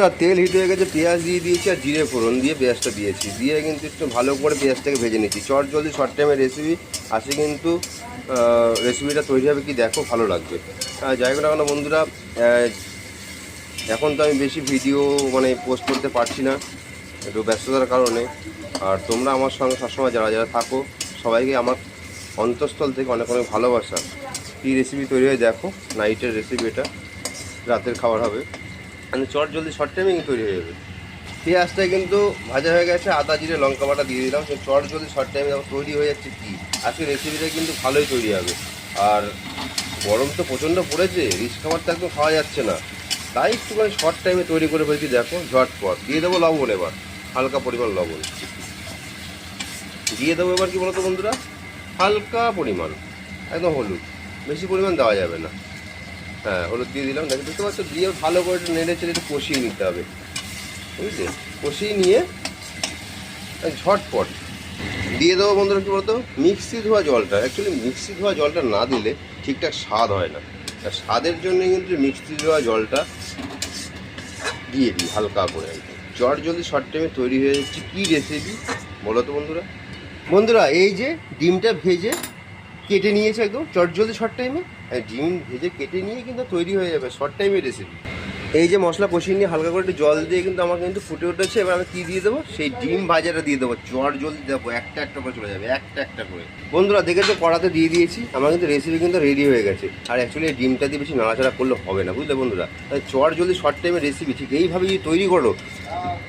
তেল হিট হয়ে গেছে, পেঁয়াজ দিয়ে দিয়েছি আর জিরে ফোড়ন দিয়ে পেঁয়াজটা দিয়েছি। দিয়ে কিন্তু একটু ভালো করে পেঁয়াজটাকে ভেজে নিচ্ছি। চট জলদি শর্ট টাইমের রেসিপি আসে কিন্তু রেসিপিটা তৈরি হবে কি দেখো, ভালো লাগবে। যাই হোক না বন্ধুরা এখন তো আমি বেশি ভিডিও মানে পোস্ট করতে পারছি না, একটু ব্যস্ততার কারণে। আর তোমরা আমার সঙ্গে সবসময় যারা যারা থাকো, সবাইকে আমার অন্তঃস্থল থেকে অনেক অনেক ভালোবাসা। কী রেসিপি তৈরি হয়ে দেখো নাইটের রেসিপি এটা, রাতের খাবার হবে। মানে চট জলদি শর্ট টাইমে তৈরি হয়ে যাবে। পেঁয়াজটা কিন্তু ভাজা হয়ে গেছে, আদা, জিরে, লঙ্কা বাটা দিয়ে দিলাম। সে চট জলদি শর্ট টাইমে তৈরি হয়ে যাচ্ছে কি? আজকে রেসিপিটা কিন্তু ভালোই তৈরি হবে। আর গরম তো প্রচণ্ড পড়েছে রিচ খাবারটা একদম খাওয়া যাচ্ছে না। তাই একটুখানি শর্ট টাইমে তৈরি করে ফেলছি, দেখো, ঝটপট। দিয়ে দেবো লবণ এবার, হালকা পরিমাণ লবণ। দিয়ে দেবো এবার কি বলতো বন্ধুরা? হালকা পরিমাণ, একদম হলুদ। বেশি পরিমাণ দেওয়া যাবে না। হ্যাঁ হলুদ দিয়ে দিলাম। দেখো, দেখতে পাচ্ছ, দিয়ে ভালো করে নেড়ে চেড়ে একটু কষিয়ে নিতে হবে। বুঝলে? কষিয়ে নিয়ে ঝটপট। দিয়ে দেবো বন্ধুরা কী বলতো? মিক্সি ধোয়া জলটা। অ্যাকচুয়ালি মিক্সি ধোয়া জলটা না দিলে ঠিকঠাক স্বাদ হয় না। আর স্বাদের জন্য কিন্তু মিক্সি ধোয়া জলটা দিয়ে দিই, হালকা করে আর কি। জলদি শর্ট টাইমে তৈরি হয়ে যাচ্ছে, কী রেসিপি বলো তো বন্ধুরা। বন্ধুরা, এই যে ডিমটা ভেজে কেটে নিয়েছে একদম চট জলদি শর্ট টাইমে ডিম ভেজে কেটে নিয়ে কিন্তু তৈরি হয়ে যাবে শর্ট টাইমে রেসিপি এই যে মশলা কষিয়ে নিয়ে হালকা করে একটু জল দিয়ে কিন্তু আমার কিন্তু ফুটে উঠেছে। এবার আমি কী দিয়ে দেবো? সেই ডিম ভাজাটা দিয়ে দেবো। চট জলদি দেবো। একটা একটা করে চলে যাবে। একটা একটা করে। বন্ধুরা দেখে তো কড়াতে দিয়ে দিয়েছি। আমার কিন্তু রেসিপি কিন্তু রেডি হয়ে গেছে। আর অ্যাকচুয়ালি এই ডিমটা দিয়ে বেশি নাড়াচাড়া করলে হবে না, বুঝলে বন্ধুরা? তাই চট জলদি শর্ট টাইমের রেসিপি ঠিক এইভাবে যদি তৈরি করো।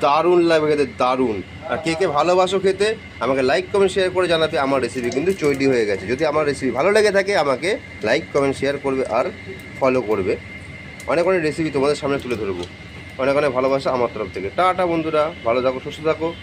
দারুণ লাগবে খেতে, দারুণ। আর কে কে ভালোবাসো খেতে, আমাকে লাইক কমেন্ট শেয়ার করে জানাতে আমার রেসিপি কিন্তু তৈরি হয়ে গেছে। যদি আমার রেসিপি ভালো লেগে থাকে, আমাকে লাইক কমেন্ট শেয়ার করবে আর ফলো করবে। অনেক অনেক রেসিপি তোমাদের সামনে তুলে ধরবো। অনেক অনেক ভালোবাসা আমার তরফ থেকে। টাটা বন্ধুরা, ভালো থাকো, সুস্থ থাকো।